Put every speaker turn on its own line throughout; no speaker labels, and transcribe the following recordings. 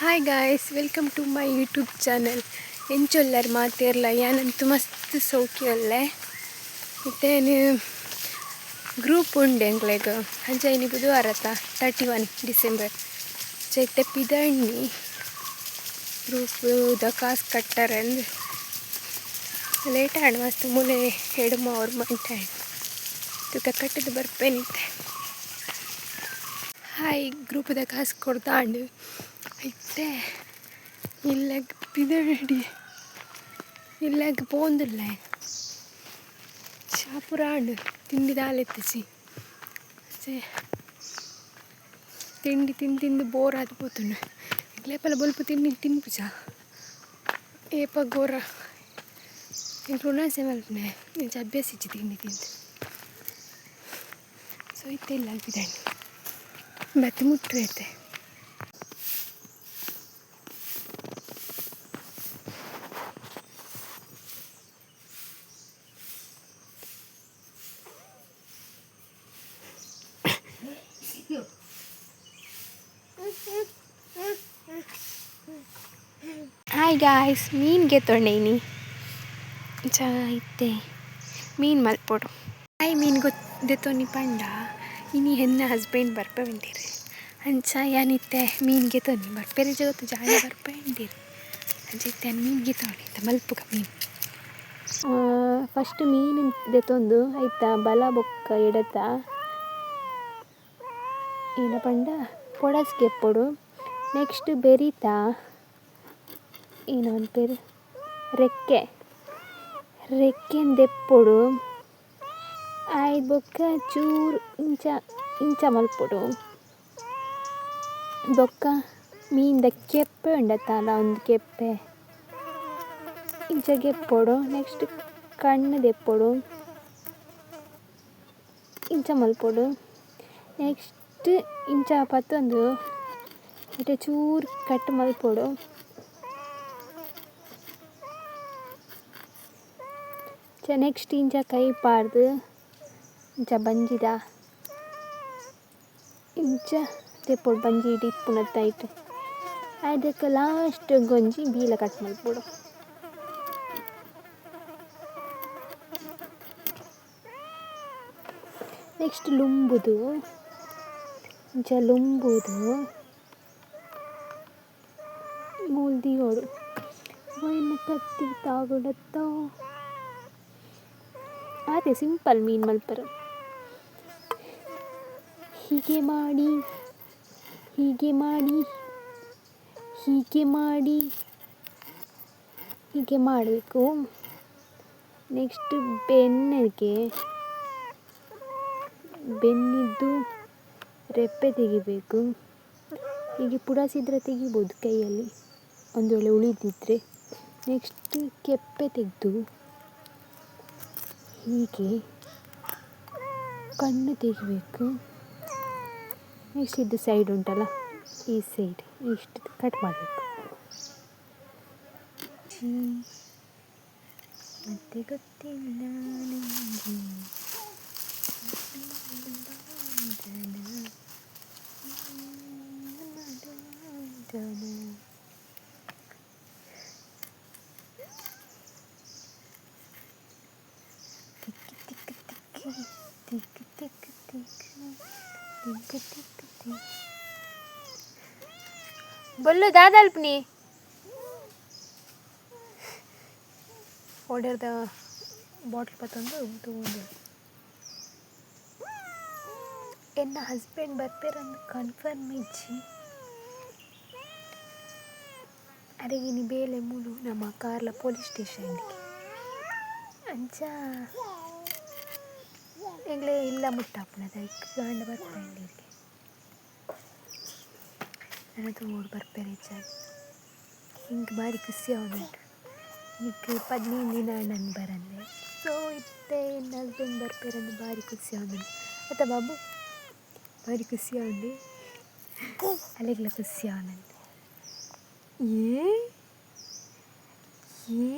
Hi guys welcome to my YouTube channel ಎಂಚೊಲ್ಲರ್ ಮಾತೇರ್ಲ ಯಾನಂತೂ ಮಸ್ತ್ ಸೌಖ್ಯವಲ್ಲೇ ಮತ್ತೆ ಗ್ರೂಪ್ ಉಂಡು ಎಂಗ್ಲೆಗ್ ಅಂಚೈನಿ ಬುಧವಾರತ ತರ್ಟಿ ಒನ್ ಡಿಸೆಂಬರ್ ಚೈತೆ ಪಿದಣ್ಣಿ. ಗ್ರೂಪ್ ದ ಕಾಸ್ ಕಟ್ಟಾರಂದು ಲೇಟ್ ಆಡ್ ಮಸ್ತ್ ಮುನೆ ಎಡಮ ಅವ್ರ ಮಂಟ ತೂಕ ಕಟ್ಟಿದ್ದು ಬರ್ಪೇನಿತ್ತೆ. ಹಾಯ್ ಗ್ರೂಪ್ ಗ್ರೂಪದ ಕಾಸು ಕೊಡ್ತಾಂಡು. అయితే ఇళ్ళకి పిదడి ఇళ్ళకి పోందులే షాపురాడు తిండి దాలెత్తిసి తిండి తిని తిండి బోర్ ఆదిపోతుండే లేపల బొలుపు తిండి తినిపించా ఏప గోర ఇంట్లో సేమల్పనే నేను చబ్బేసి ఇచ్చి తిండి తింది సో అయితే ఇల్లాలి పిదండి బతి ముట్టు అయితే ಹಾಯ್ ಗಾಯ್ಸ್ ಮೀನ್ಗೆ ತೊಂಡೇನಿ ಚೆನ್ನಾಗೈತೆ ಮೀನು ಮಲ್ಪೋಡು. ಹಾಯ್ ಮೀನು ತೊನಿ ಪಂಡ. ಇನಿ ಹೆನ್ನ ಹಸ್ಬೆಂಡ್ ಬರ್ಪವೆಂಡೀರಿ ಅಂಚ ಏನಿತ್ತೆ ಮೀನ್ಗೆ ತೊನಿ ಬರ್ಪೇರಿ ಜಗತ್ತು ಜಾಗ ಬರ್ಪವೆಂಡೀರಿ ಅಂಚೈತೆ ಮೀನ್ಗೆ ತೊಗೊಂಡಿದ್ದ ಮಲ್ಪುಗ ಮೀನು. ಫಸ್ಟ್ ಮೀನು ದೆತ್ತೊಂದು ಆಯ್ತಾ? ಬಲ ಬೊಕ್ಕ ಎಡತ. ಏನ ಪಂಡ? ಪೊಡಸ್ಗೆ ಎಪ್ಪೊಡು ನೆಕ್ಸ್ಟ್ ಬೆರಿತಾ? ಏನು పేరు ರೆಕ್ಕೆ. ರೆಕ್ಕೆನ್ ದೆಪ್ಪೊಡು ಆಯ್ ಬೊಕ್ಕ ಚೂರು ಇಂಚ ಇಂಚ ಮಲ್ಪೊಡು ಬೊಕ್ಕ ಮೀನ್ದ ಕೆಪ್ಪೆ ಉಂಡತ್ತಲ್ಲ ಒಂದು ಕೆಪ್ಪೆ. ಇಂಚ ಗೆಪ್ಪೊಡು ನೆಕ್ಸ್ಟ್ ಕಣ್ಣು ದೆಪ್ಪೊಡು ಇಂಚ ಮಲ್ಪೊಡು ನೆಕ್ಸ್ಟ್ ಇಂಚ ಪತ್ತೊಂದು. ಇಟ ಚೂರು ಕಟ್ ಮಲ್ಪೊಡು ನೆಕ್ಸ್ಟ್ ಇಂಚ ಕೈ ಪಾಡ್ದು ಇಂಚ ಬಂಜಿದ. ಇಂಚ ತೆಪ್ಪೊಡು ಬಂಜಿ ಇಟ್ಟು ಇಟ್ಟು. ಅದಕ್ಕೆ ಲಾಸ್ಟ್ ಗೊಂಜಿ ಬೀಲ ಕಟ್ ಮಾಡ್ಬಿಡು. ನೆಕ್ಸ್ಟ್ ಲುಂಬುದು, ಇಂಚ ಲುಂಬುದು ಮೂಲ್ದಿಯೋಡು ಇನ್ನು ಕತ್ತಿ ತಾಗುಡತ್ತೋ ಅದೇ ಸಿಂಪಲ್ ಮೀನು ಮಲ್ಪರ. ಹೀಗೆ ಮಾಡಿ ಹೀಗೆ ಮಾಡಿ ಹೀಗೆ ಮಾಡಿ, ಹೀಗೆ ಮಾಡಬೇಕು. ನೆಕ್ಸ್ಟ್ ಬೆನ್ನಿಗೆ, ಬೆನ್ನಿದ್ದು ರೆಪ್ಪೆ ತೆಗಿಬೇಕು. ಹೀಗೆ ಪುಡಾಸಿದ್ರೆ ತೆಗಿಬೋದು ಕೈಯಲ್ಲಿ. ಒಂದು ವೇಳೆ ಉಳಿದಿದ್ದರೆ ನೆಕ್ಸ್ಟ್ ಕೆಪ್ಪೆ ತೆಗೆದು ಹೀಗೆ ಕಣ್ಣು ತೆಗಿಬೇಕು ನೆಕ್ಸ್ಟ್ ಇದು ಸೈಡ್ ಉಂಟಲ್ಲ ಈ ಸೈಡ್ ಇಷ್ಟು ಕಟ್ ಮಾಡಬೇಕು ಮತ್ತೆ ಗೊತ್ತಿಲ್ಲ બોલો દાદા અલ્પની order the bottle ಬಂದು ತಗೊಂಡು ಎನ್ನ ಹಸ್ಬೆಂಡ್ ಬರ್ತೀರಂದು ಕನ್ಫರ್ಮ್ ಇಜ್ಜಿ ಅರೆಗಿನಿ ಬೇಲೆ ಮೂಲು ನಮ್ಮ ಕಾರ್ಲ ಪೊಲೀಸ್ ಸ್ಟೇಷನ್ಗೆ ಅಂಚ ಎಂಗ್ಲೇ ಇಲ್ಲ ಮುಟ್ಟಾಪುನದ ಗಾಂಡ ಬರ್ಪೇಂಡಿಗೆ ನನ್ನ ತೋಡು ಬರ್ಪೇರೆ ಹೆಚ್ಚಾಗಿ ಹಿಂಗೆ ಬಾರಿ ಖುಷಿ ಅವನುಂಟು ಈಗ ಪದಿನೈದು ದಿನ ನನ್ನ ಬರಂದೆ ಸೊ ಇತ್ತೆ ನನ್ನ ಹಸ್ಬೆಂಡ್ ಬರ್ಪೇರಂದು ಭಾರಿ ಖುಷಿ ಅವನುಂಟು ಆಯ್ತಾ ಬಾಬು ಭಾರಿ ಖುಷಿ ಅವನು ಅಲ್ಲಿಗೆಲ್ಲ ಖುಷಿ ಅವನಂತೆ ಏ ಏ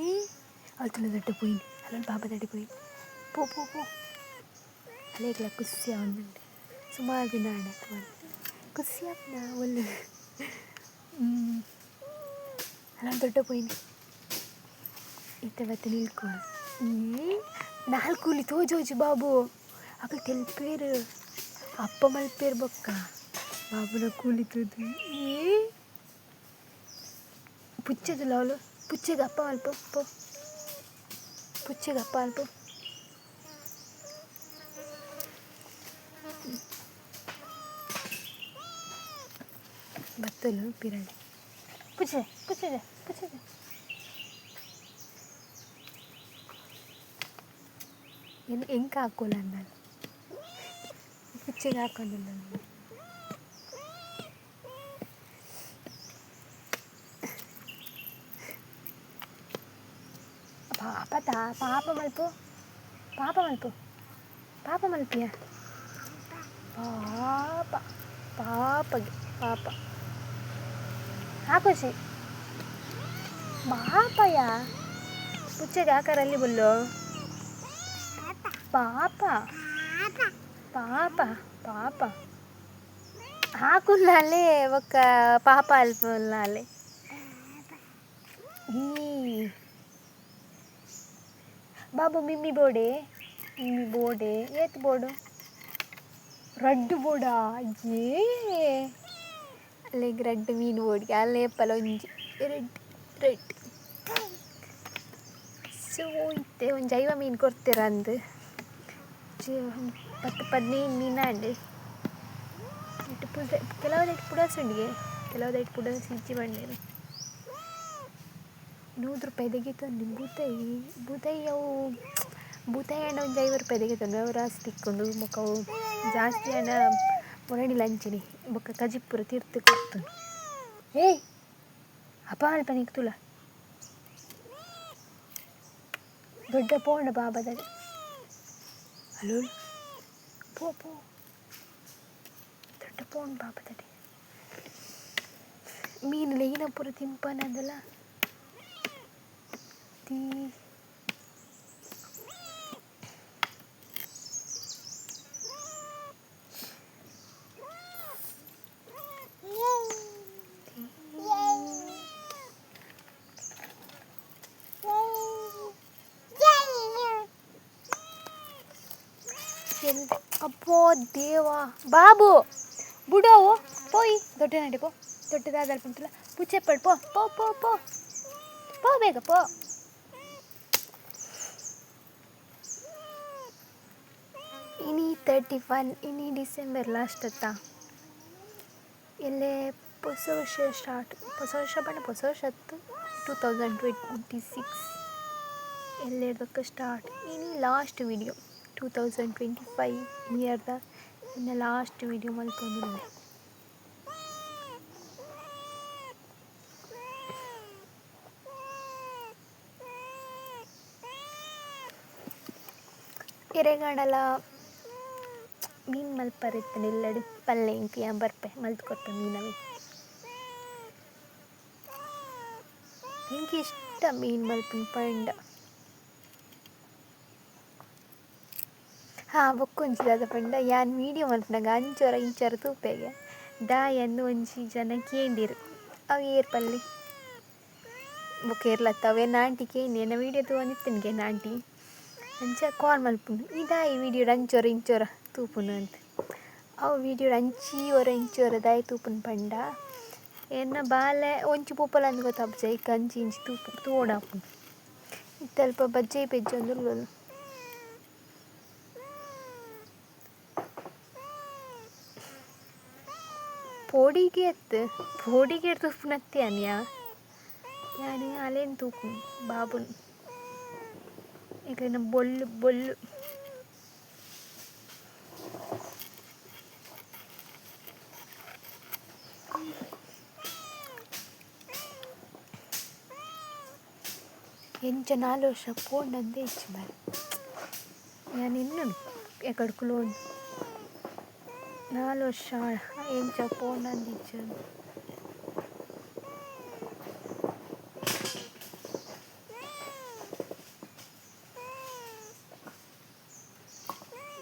ಅವತ್ತು ದಡ್ಡ పోయింది అలా బాబా తడిపోయింది పో పో పో ಅಲ್ಲಿಗೆಲ್ಲ ಖುಷಿ ಅವನುಂಟೆ ಸುಮಾರು ದಿನ ಆಡಕ್ಕೆ ಖುಷಿ ಆಗ್ನ ಒಳ್ಳೆ ನಾನು ದೊಡ್ಡ ಪೋಯಿನಿ ಇತ್ತೆ ಬತ್ತೆ ನಿಲ್ಕೊ ನಾಲ್ಕು ಕೂಲಿ ತೋಜೋಜು ಬಾಬು. ಅಕಲ್ ತೆಲ್ಪೇರು, ಅಪ್ಪ ಮಲ್ಪೇರು ಬೊಕ್ಕ. ಬಾಬುನ ಕೂಲಿ ತೂದು. ಏ ಪುಚ್ಚದಿಲ್ಲ ಅವಳು ಪುಚ್ಚಗೆ ಅಪ್ಪ ಅಲ್ಪ ಪೋ ಪುಚ್ಚಗೆ ಅಪ್ಪ దుస్తులు పిరడి. పుచ్చే పుచ్చే పుచ్చే ఇంకా ఆకులు అన్నాను పిచ్చి కాకుండా పాప మలుపు. పాప మలుపు. పాప మలుపియా? పాప పాప పాప. ಹಾಕೋಸಿ ಪಾಪಯ పుచ్చగా కరల్లి బుల్లో పాప పాప పాప ఆకున్నాలే ఒక పాప అల్పున్నాలే బాబు మిమ్మి బోడే మిమ్మి బోడే ఏత్ బోడు ರಡ್ಡು ಬೋಡ ಏ ಅಲ್ಲಿಗೆ ರೆಡ್ ಮೀನು ಬೋಡಿಗೆ ಅಲ್ಲೇ ಪಲೊಂಜಿ, ರೆಡ್ ರೆಡ್. ಸೊ ಇತ್ತೆ, ಒಂದು ಜೈವ ಮೀನು ಕೊಡ್ತೀರ ಅಂದು? ಪತ್ತು ಪದಿನೈದು ಮೀನು ಅಂಡು ಇಟ್ಟು ಪುಡ ಕೆಲವುದೈಟ್ ಕೆಲವು ದೈಟ್ ಪುಡ ಸಿಜ್ಜಿ ಬಂಡೇರು ನೂರು ರೂಪಾಯಿ ತೆಗಿತಂದು ಬೂತಾಯಿ ಬೂತಾಯಿ ಅವು ಬೂತಾಯಿ ಅಣ್ಣ ಒಂದು ಐವತ್ತು ರೂಪಾಯಿ ತೆಗಿತಾನೆ ಅವು ಆಸ್ತಿ ತಿಕ್ಕೊಂಡು ಮುಖವು ಜಾಸ್ತಿ ಹಣ ಮೊರಣಿ ಲಂಚಿನಿ ಬೊಕ್ಕ ಕಜಿಪುರ ತೀರ್ಥ ಕೊಡ್ತಾನೆ ಏಯ್ ಅಪ್ಪ ಅಲ್ಪ ನಿಕ್ತುಲ ದೊಡ್ಡ ಪೋಂಡ ಬಾಬದಲ್ಲಿ ಹಲೋ ಪೋ ಪೋ ದೊಡ್ಡ ಪೋಂಡ್ ಬಾಬದಲ್ಲಿ ಮೀನು ಲೈನ ಪುರ ತಿಂಪನದಲ್ಲ ತೀ ದೇವ ಬಾಬು ಬುಡವು ಪೋಯ್ ದೊಡ್ಡ ನಡಿ ಪೋ ದೊಡ್ಡದಾದ ಉಂಟಲ್ಲ ಪುಚ್ಚೆ ಪಡ್ ಪೋ ಪೋ ಪೋ ಪೋ ಪೋ ಬೇಗ ಪೋ ಇನಿ ತರ್ಟಿ ಒನ್ ಇನಿ ಡಿಸೆಂಬರ್ ಲಾಸ್ಟ್ ಅತ್ತ ಎಲ್ಲೇ ಹೊಸ ವರ್ಷ ಸ್ಟಾರ್ಟ್ ಹೊಸ ವರ್ಷ ಬಣ್ಣ ಹೊಸ ವರ್ಷ ಹತ್ತು two thousand twenty six ಎಲ್ಲೆಡ್ದಕ್ಕೆ start ಇನಿ last video two thousand twenty five ಇಯರ್ದ ಇನ್ನು ಲಾಸ್ಟ್ ವಿಡಿಯೋ ಮಲ್ಪೊಂದಿಲ್ಲ ಎರೆಗಾಡಲ ಮೀನು ಮಲ್ಪರಿತ್ತಾನೆ ಇಲ್ಲಡಿ ಪಲ್ಲೆ ಇಂಕಿ ಬರ್ಪೆ ಮಲ್ತು ಕೊಟ್ಟೆ ಮೀನವೇ ಇಂಕಿ ಇಷ್ಟ ಮೀನು ಮಲ್ಪಿನ ಪಂಡ ಹಾಂ ಬೊಕ್ಕೊಂಜಿದಾದ ಪಂಡ ಯಾನ್ ವೀಡಿಯೋ ಮಲ್ಪನಾಗ ಅಂಚೋರ ಇಂಚೋರ ತೂಪೆಗೆ. ದಾಯನ್ನು ಒಂಜಿ ಜನ ಕೇಂದಿರು. ಅವು ಏರ್ಪಲ್ಲಿ. ಬೊಕ್ಕ ಏರ್ಲತ್ತ. ಅವೇ ನಾಂಟಿ ಕೇಂದಿ ಎನ್ನ ವೀಡಿಯೋ ತಗೊಂಡಿತ್ತನಿಗೆ ನಾಂಟಿ ಅಂಚ ಕಾಲ್ ಮಲ್ಪುಂಡು. ಇದಾ ಈ ವಿಡಿಯೋಡ್ ಅಂಚೋರ ಇಂಚೋರ ತೂಪುನು ಅಂತ. ಅವು ವೀಡಿಯೋ ಅಂಚಿ ಒರ ಇಂಚೋರ ದಾಯಿ ತೂಪುನು ಪಂಡ. ಎನ್ನ ಬಾಲೆ ಒಂಚಿ ಪೂಪಲ ಅಂದ್ ಗೊತ್ತಾಪುಜ. ಜೈ ಅಂಚಿ ಇಂಚಿ ತೂಪು ತೋಡಾಪುಂಡು ಇತ್ತಲ್ಪ ಬಜ್ಜೆ ಪೆಜ್ಜೆ පෝඩිගේ ඇත්ත පෝඩිගේට තුපනක්ති අනයා යන අලෙන් தூக்கும் பாபுன் எங்களுக்கு பொல்லு பொல்லு ఎంత నాలో సపోర్ట్ అందే ఇచ్చి మరి నేను ఎక్కడికి లోన్ నాలో ఏం చెప్పండి అంది ఇచ్చాను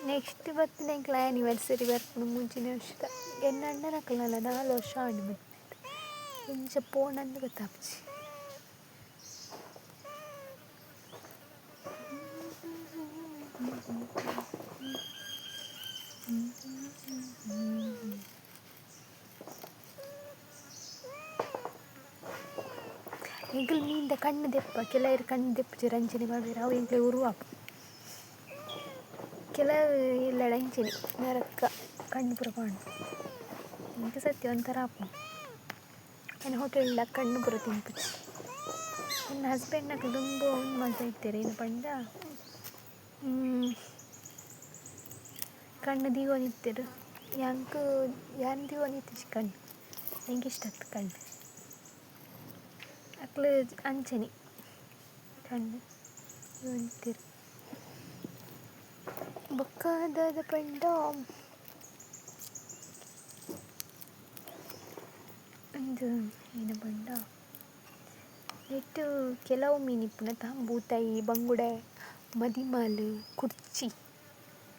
ನೆಕ್ಸ್ಟ್ ಇವತ್ತು ನಂಗೆ ಆ್ಯನಿವರ್ಸರಿ ಬರ್ಪುಂಡು ಮುಂಚಿನ ವರ್ಷದ ಎನ್ನ ಅಣ್ಣನ ಕಲ್ಲ ನಾಲ್ಕು ವರ್ಷ ಆಂಡ್ ಬಂದಿತ್ತು ಎಂಚ ಪೋಂಡ್ ಅಂತ ಗೊತ್ತಾಪ್ಚಿ ಎಂಕಲ್ ಮೀನ್ದ ಕಣ್ಣು ದೆಪ್ಪ ಕೆಲವರು ಕಣ್ಣು ದೆಪ್ಪು ರಂಜನೆ ಮಾಡಿದ್ರೆ ಅವು ಎಂಕ್ಲೆ ಉರುವಾಪು ಕೆಲವು ಇಲ್ಲ ಅಂಚನೆ ನರಕ್ಕ ಕಣ್ಣು ಪೂರ ಪಾಂಡು ಎಂಕ ಸತ್ಯ ಒಂಥರ ಆಪು ನನ್ನ ಹೋಟೆಲ್ದ ಕಣ್ಣು ಪೂರ ತಿನ್ಪುಜಿ ನನ್ನ ಹಸ್ಬೆಂಡ್ನಾಗ ತುಂಬ ಒಂದು ಮಜಾ ಇರ್ತಾರೆ ಏನು ಪಂಡ ಕಣ್ಣು ದೀವನಿತ್ತರು ಯಾಂಕ್ ಯಾನ್ ದೀವನಿತ್ತು ಕಣ್ಣು ನಂಗೆ ಇಷ್ಟ ಆಗ್ತದೆ ಕಣ್ಣು ಅಕ್ಲು ಅಂಚನೆ ಕಣ್ಣು ದೀವನಿತ್ತಿರು ಬೊಕ್ಕ ದಾದ ಪಂಡ ಒಂದು ಏನು ಪಂಡ ನೆಟ್ಟು ಕೆಲವು ಮೀನಿಪ್ಪುನ ಬೂತಾಯಿ ಬಂಗುಡೆ ಮದಿಮಾಲು ಕುರ್ಚಿ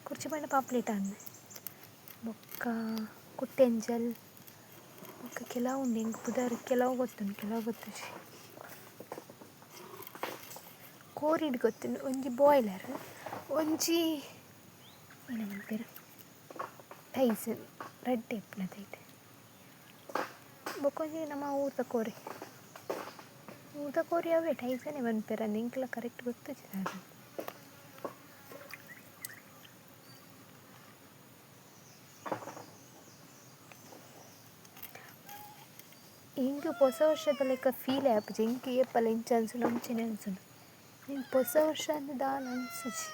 ಕುರ್ಚಿ ಪಂಡ ಪಾಪ್ಲೆಟ್ ಅನ್ನ ಬೊಕ್ಕ ಕುಟ್ಟೆಂಜಲ್ ಬೊಕ್ಕ ಕೆಲವು ಉಂಡು ಎಂಕ್ ಪುದರ್ ಕೆಲವು ಗೊತ್ತುಂಡು ಕೆಲವು ಗೊತ್ತು ಕೋರಿಡ್ ಗೊತ್ತುಂಡು ಒಂಜಿ ಬಾಯ್ಲರ್ ಒಂಜಿ ಏನ ಮಲ್ಪೆರ್ ಟೈಸ್ ರೆಡ್ ಟೇಪ್ನ ತೈತೆ ಬೊಕೊಂಜಿ ನಮ್ಮ ಊತ ಕೋರಿ. ಊತ ಕೋರಿ ಅವೇ ಟೈಸನೇ ಮನ್ಪೆರ ನಿಂಕ್ಲ ಕರೆಕ್ಟ್ ಗೊತ್ತು ಅದು. ಇಂಕ್ ಹೊಸ ವರ್ಷದ ಲೆಕ್ಕ ಫೀಲ್ ಆಪುಜಿ ಜಿಂಕಿ ಏಪಲ ಇಂಚ ಅನ್ಸುಂಡು ಅಂಚನೆ ಅನ್ಸುಂಡು ಹೊಸ ವರ್ಷ ಅಂದ್ ದಾಲ ಅನ್ಸುಜಿ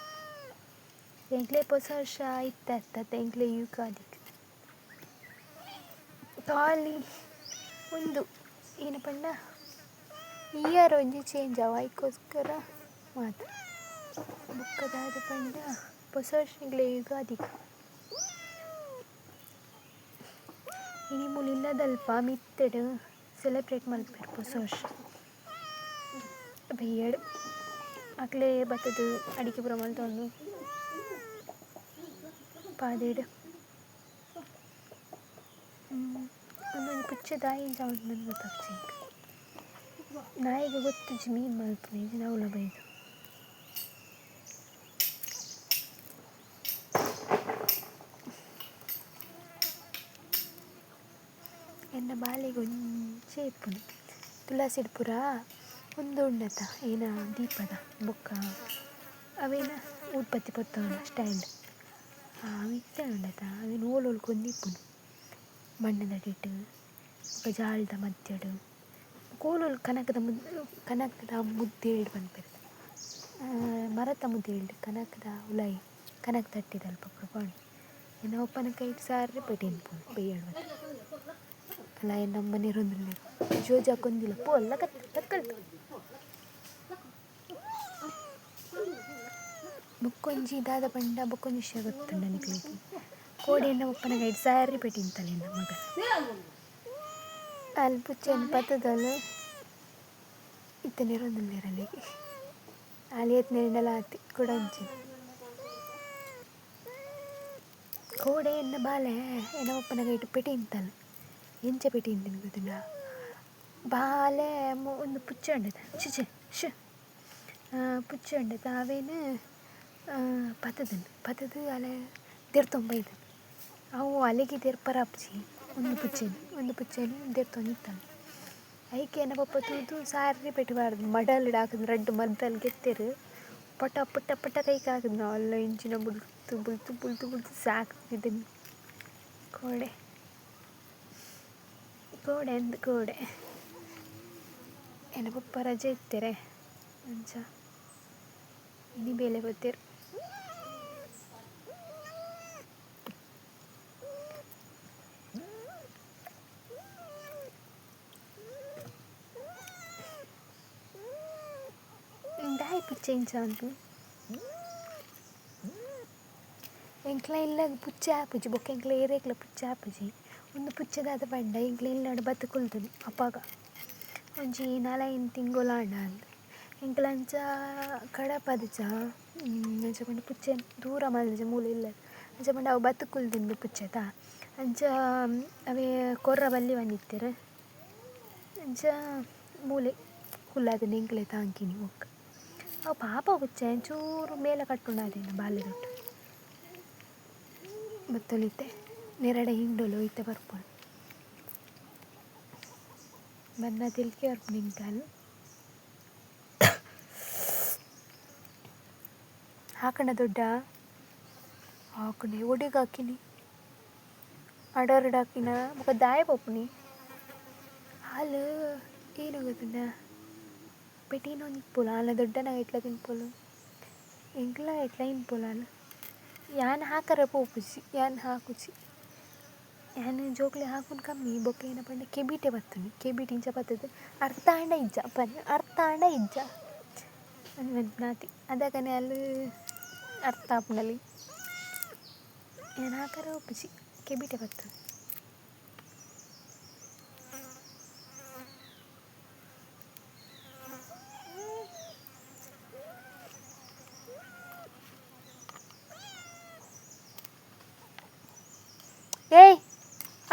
ಎಂಕ್ಲೆ ಹೊಸ ವರ್ಷ ಇತ್ತ ಇತ್ತ ಎಂಕ್ಲೆ ಯುಗಾದಿಗ್ ಖಾಲಿ ಒಂದು ಏನು ಪಂಡ ಇಯರ್ ಒಂಜಿ ಚೇಂಜ್ ಆವಾಯ್ಕೋಸ್ಕರ ಮಾತ್ರ ಪಣ್ಣ ಪಂಡ ಹೊಸ ವರ್ಷ ಎಂಕ್ಲೆ ಯುಗಾದಿಗ್ ಇನಿ ಮೂಲು ಇಲ್ಲದಲ್ಪ ಮಿತ್ತೆಡ್ ಸೆಲೆಬ್ರೇಟ್ ಮಾಡ್ಬೇಕು ಹೊಸ ವರ್ಷ ಬೈಯಡ್ ಅಕ್ಲೆ ಬತ್ತದ ಅಡಿಕೆ ಪೂರ ಮಲ್ತೊಂದು ಪಾದೆಡ್ ಒಂದೊಂದು ಪುಚ್ಚ ದಾಯಿ ಉಂಟು ನನಗೆ ಗೊತ್ತಾಗ್ತಿ ನಾಯಿಗೆ ಗೊತ್ತುಜಿ ಮೀನು ಮಲ್ಪನೆ ಇದು ನವಲ ಬೈದು ಎನ್ನ ಬಾಲೆಗೆ ಒಂಚೆ ಇಪ್ಪುನು ತುಳಸಿಡ್ ಪೂರ ಒಂದು ಉಂಡತ ಏನ, ದೀಪದ ಬೊಕ್ಕ ಅವೇನ ಉತ್ಪತ್ತಿ ಪೊತ್ತವನ ಸ್ಟ್ಯಾಂಡ್ ಅವಿತ್ತ ಉಂಡತ ಅವೇನು ಓಲ್ ಓಲ್ ಕೊಂದಿಪ್ಪುನು ಮಣ್ಣದ ಡಿಟ್ಟು ಬೊಕ್ಕ ಜಾಲ್ದ ಮಧ್ಯಡು ಕೋಲೋಲ್ ಕನಕದ ಮುದ್, ಕನಕದ ಮುದ್ದೇಳು ಪನ್ಪೆರ್ ಮರತ ಮುದ್ದೆ ಮುದ್ದೇಳು ಕನಕದ ಉಲಾಯಿ ಕನಕ ತಟ್ಟಿದ ಅಲ್ಪ ಪೂರ ಪಾಂಡು ಎನ್ನ ಒಪ್ಪನ ಕೈಟ್ ಸಾರಿ ಪೆಟ್ಟಿನ ಪೋನು ಬೈಯಡ್ ಬತ್ತ ಅಲ್ಲ, ಏನು ನಮ್ಮ ರೊಂದುಲ್ಲೆ ಜೋಜಾಕೊಂದಿಲ್ಲ ಪೋ ಅಲ್ಲ ಕತ್ ತಕ್ಕಲ್ತು ಬೊಕ್ಕೊಂಜಿ ದಾದ ಪಂಡ ಬೊಕ್ಕೊಂಜಿ ವಿಷಯ ಗೊತ್ತುಂಡು ನನಗೆ ಕೋಡಿಯನ್ನ ಒಪ್ಪನ ಗೈಡ್ ಸಾರಿ ಪೆಟ್ಟಿಂತಲೆ ಎನ್ನ ಮಗ. ಅಲ್ಲಿ ಪುಚ್ಚನ ಪತ್ತದಲ್ಲ ಇತ್ತನೆ ರೊಂದುಲ್ಲೆರಲ್ಲಿಗೆ ಅಲ್ಲಿ ಎತ್ನೆಂಡಲ ಆತಿ ಕುಡಂಚಿನ ಕೋಡೆ ಎನ್ನ ಬಾಲೆ, ಎನ್ನ ಒಪ್ಪನ ಕೈಟ್ ಪೆಟ್ಟಿಂತಲ್ಲ ಎಂಚ ಪೆಟ್ಟಿಂತಿನ ಗೊತ್ತಿಲ್ಲ ಬಾಲೆ ಒಂದು ಪುಚ್ಚ ಉಂಡದ ಚಿಚೆ ಶು ಪುಚ್ಚ ಉಂಡದ ಅವೇನು ಪತದನ್ ಪತದು ಅಲೆ ದೇರ್ ತೊಂಬೈದು. ಅವು ಅಲೆಗೆ ತೆರ್ಪರಾಪ್ಜಿ ಒಂದು ಪುಚ್ಚೆನು ಒಂದು ಪುಚ್ಚೆನು ತೊಂದಿತ್ತಾನೆ ಐಕೆ ಎನ್ನ ಪಪ್ಪ ಸಾರಿ ಪೆಟ್ಟಬಾರ್ದು ಮಡಲ್ ಹಾಕಿದ್ ರಡ್ಡು ಮದ್ದಲ್ ಗೆತ್ತೆರು. ಪಟ ಪಟ ಪಟ ಕೈ ಹಾಕಿದ್ ನಾವು ಅಲ್ಲ ಇಂಚಿನ ಬುಲ್ತು ಬುಲ್ತು ಬುಲ್ತು ಬುಲ್ತು ಸಾಕಿದ್ದೀನಿ ಕೋಡೆ ಕೋಡೆ ಅಂದ್ ಕೋಡೆ ಪಪ್ಪ ರಜೆ ಇತ್ತೆರೆ? ಅಂಚ. ಇನಿ ಬೇಲೆ ಗೊತ್ತೇರು. ಅಂತು ಎಂಕ್ಲ ಇಲ್ಲ ಪುಚ್ಚ ಆಪುಜಿ ಬೊಕ್ಕ ಎಂಕ್ಲ ಏರೇಕ್ಲ ಪುಚ್ಚ ಆಪುಜಿ ಒಂದು ಪುಚ್ಚದಾದ ಪಂಡ ಎಂಕ್ಲ ಇಲ್ಲಾಂಡ ಬತ್ತುಕೊಳ್ತದೆ ಅಪ್ಪಾಗ ಒಂಜಿ ನಾಲ ಏನು ಅಂದ್ ಎಂಕ್ಲ ಎಂಕ್ಲಂಚ ಕಡಪದಚ ಅಂಚ ಪಂಡ ಪುಚ್ಚ ದೂರ ಮಲ್ಜ ಮೂಲ ಇಲ್ಲ. ಅಂಚ ಪಂಡ ಅವು ಬತ್ತುಕೊಳ್ತಿಂದು ಪುಚ್ಚದ ಅಂಚ, ಅವೇ ಕೊರ್ರ ಬಲ್ಲಿ ಬಂದಿತ್ತೆರ್. ಅಂಚ ಮೂಲೆ ಕುಲ್ಲಾದ ಎಂಕ್ಲೆ ತಾಂಕಿನಿ ಬೊಕ್ಕ. ಅವು ಪಾಪ ಹುಚ್ಚ ಚೂರು ಮೇಲೆ ಕಟ್ಟುಂಡಾದೇನು ಬಾಲ್ಯದೊಟ್ಟು. ಬತ್ತೊಲಿತೆ ನೆರಡೆ ಹಿಂಡೋಲು ಇತ್ತೆ ಬರ್ಪುಂಡು ಬನ್ನ ತಿಲ್ಕಿ ಅವ್ರು ಇಂಕಾಲು ಹಾಕಣ ದೊಡ್ಡ. ಹಾಕಣೆ, ಒಡಿಗೆ ಹಾಕಿನಿ. ಅಡರ್ಡ್ ಹಾಕಿನ, ಮುಖ ದಾಯ ಪಪ್ಪುನಿ ಹಾಲು, ಏನು ಗೊತ್ತಿನ నీకు పొలాల ಅಲ್ಲ ದೊಡ್ಡನ తింపోలు ఇంట్లో ఎట్లా ಅಲ್ಲ ಯಾನ್ ಹಾಕರ ಪೋಪುಜಿ ಯಾನ್ ಹಾಕುಜಿ ಯಾನ್ ಜೋಕ್ಲೆ ಹಾಕುನ್ ಕಮ್ಮಿ ಬೊಕ್ಕ ಏನ ಪಂಡ ಕೆಬಿಟೆ ಬತ್ತುನಿ ಕೆಬಿಟ್ ಇಂಚ ಬತ್ತದ ಅರ್ಥ ಆಂಡ ಇಜ್ಜ ಪಂಡ ಅರ್ಥ ಆಂಡ ಇಜ್ಜ ನಾತಿ ಅದಕ್ಕನೆ ಅಲ್ಲಿ ಅರ್ಥ ಆಪುಂಡಲಿ ಯಾನ್ ಹಾಕರ ಒಪ್ಪುಜಿ ಕೆಬಿಟೆ ಬತ್ತದ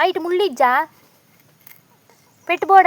ಐಟ್ ಮುಳ್ಳಿಜ್ಜಾ ಪೆಟ್ಟು ಬೋಡ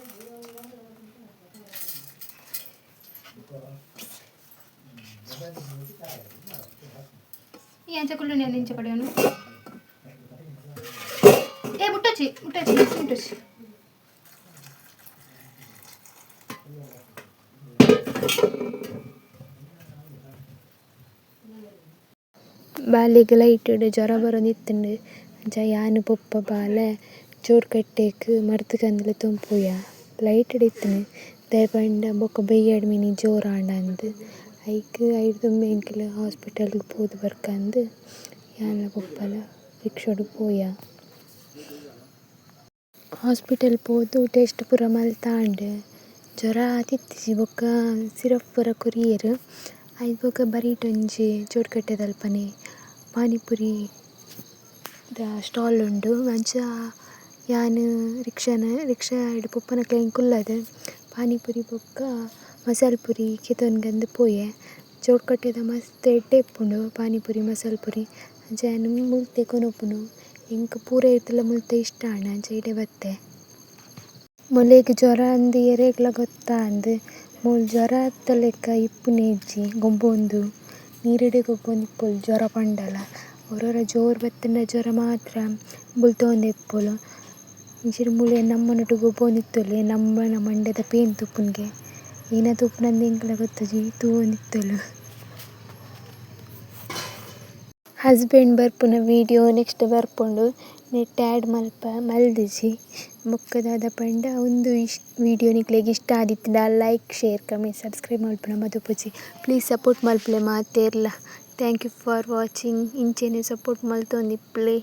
ഈ അഞ്ചക്കുള്ളിനെ അഞ്ചക്കടയാണ് ഏ മുട്ടച്ചി മുട്ടച്ചി മുട്ടച്ചി ബാലികളായിട്ടുണ്ട് ജ്വരം പറഞ്ഞിട്ടുണ്ട്. എന്നുവെച്ചാൽ ഞാൻ പൊപ്പ ബാലെ ചോർക്കട്ടേക്ക് മരത്ത് കന്നിലെത്തും പോയാ ലൈറ്റ് എടുത്തിന് ദേവണ്ട ബൊക്കെ ബെയ്യാട് മീനി ജോറാണ്ടാന്നത് ದಯಪಂಡ ಬೊಕ್ಕ ಬೈಯಡ್ ಮಿನಿ ಜೋರ ಆಂಡ ಅಂದ್ ಐಕ್ ಐಟ್ ತುಂಬೆ ಎಂಕಲ್ ಹಾಸ್ಪಿಟಲ್ಗ್ ಪೋದು ಬರ್ಕಂದ್ ಯಾನ್ಲ ಪೊಪ್ಪಲ ರಿಕ್ಷಾಡ್ ಪೋಯ ಹಾಸ್ಪಿಟಲ್ ಪೋದು ಟೆಸ್ಟ್ ಪೂರ ಮಲ್ತಾಂಡ್ ಜ್ವರ ಆತಿತ್ತಿಜಿ ಬೊಕ್ಕ ಸಿರಪ್ ಪೂರ ಕೊರಿಯೆರ್ ಐಟ್ ಬೊಕ ಬರಿಟ್ ಒಂಜಿ ಚೋಡ್ಕಟ್ಟೆ ಅಲ್ಪನೆ ಪಾನಿಪುರಿ ದ ಸ್ಟಾಲ್ ಉಂಡು ಅಂಚ ಯಾನ್ ರಿಕ್ಷಾನ ರಿಕ್ಷಾಡ್ ಪೊಪ್ಪನಕ್ಲೆನ್ ಕುಲ್ಲದ್ ಪಾನಿಪುರಿ ಬೊಕ್ಕ ಮಸಾಲ್ ಪುರಿ ಕಿತ್ತೊಂದು ಪೋಯೆ ಚೋಡ್ಕಟ್ಟೆದ ಮಸ್ತ್ ಎಡ್ಡೆ ಇಪ್ಪುಂಡು ಪಾನಿಪುರಿ, ಮಸಾಲೆ ಪುರಿ, ಅಂಚ ಮುಲ್ತೆ ಕೊನೊಪ್ಪುನು ಎಂಕ್ ಪೂರ ಇತ್ತ್ಂಡ ಮುಲ್ತ ಇಷ್ಟ ಆಂಡ ಅಂಚ ಇಡೆ ಬತ್ತೆ. ಮೊಲೆಗ್ ಜ್ವರ ಅಂದ್ ಎರೆಗ್ಲ ಗೊತ್ತಾಂದ್ ಮೂಲು ಜ್ವರ ಅತ್ತಲೆಕ್ಕ ಇಪ್ಪುನೆ ಇಜ್ಜಿ ಗೊಬ್ಬೊಂದು ನೀರೆಡೆ ಗೊಬ್ಬೊಂದು ಇಪ್ಪೊಲಿ ಜ್ವರ ಪಂಡಲ. ಒರೊರ ಜೋರ್ ಬತ್ತುಂಡ ಜ್ವರ ಮಾತ್ರ ಬುಲ್ತೊಂದು ಇಪ್ಪೊಲು ಇಂಚಿನ ಮೂಲೆ ನಮ್ಮನೊಟ್ಟು ಗೊಬ್ಬೊಂದು ಇತ್ತೊಲಿ ನಮ್ಮನ ಮಂಡೆದ ಪೇನ್ ತುಪ್ಪುನ್ಗೆ ಏನ ತುಪ್ಪುನಂದ್ ಎಂಕ್ಲ ಗೊತ್ತಜಿ ತೂವೊಂದು ಇತ್ತೊಲು ಹಸ್ಬೆಂಡ್ ಬರ್ಪುನ ವಿಡಿಯೋ ನೆಕ್ಸ್ಟ್ ಬರ್ಪುಂಡು. ನೆಟ್ ಆ್ಯಡ್ ಮಲ್ಪ ಮಲ್ದಿಜಿ. ಬೊಕ್ಕ ದಾದ ಪಂಡ ಒಂದು ಇಶ್ ವೀಡಿಯೋ ನಿಕ್ಲೆಗ್ ಇಷ್ಟ ಆದಿತ್ತಂಡ ಲೈಕ್, ಶೇರ್, ಕಮೆಂಟ್, ಸಬ್ಸ್ಕ್ರೈಬ್ ಮಲ್ಪುನ ಮಲ್ತುಪುಜಿ ಪ್ಲೀಸ್ ಸಪೋರ್ಟ್ ಮಲ್ಪಲೆ ಮಾತೆರ್ಲ. Thank you for watching. ಇಂಚೆನೆ support ಮಲ್ತೊಂದಿಪ್ಪುಲೆ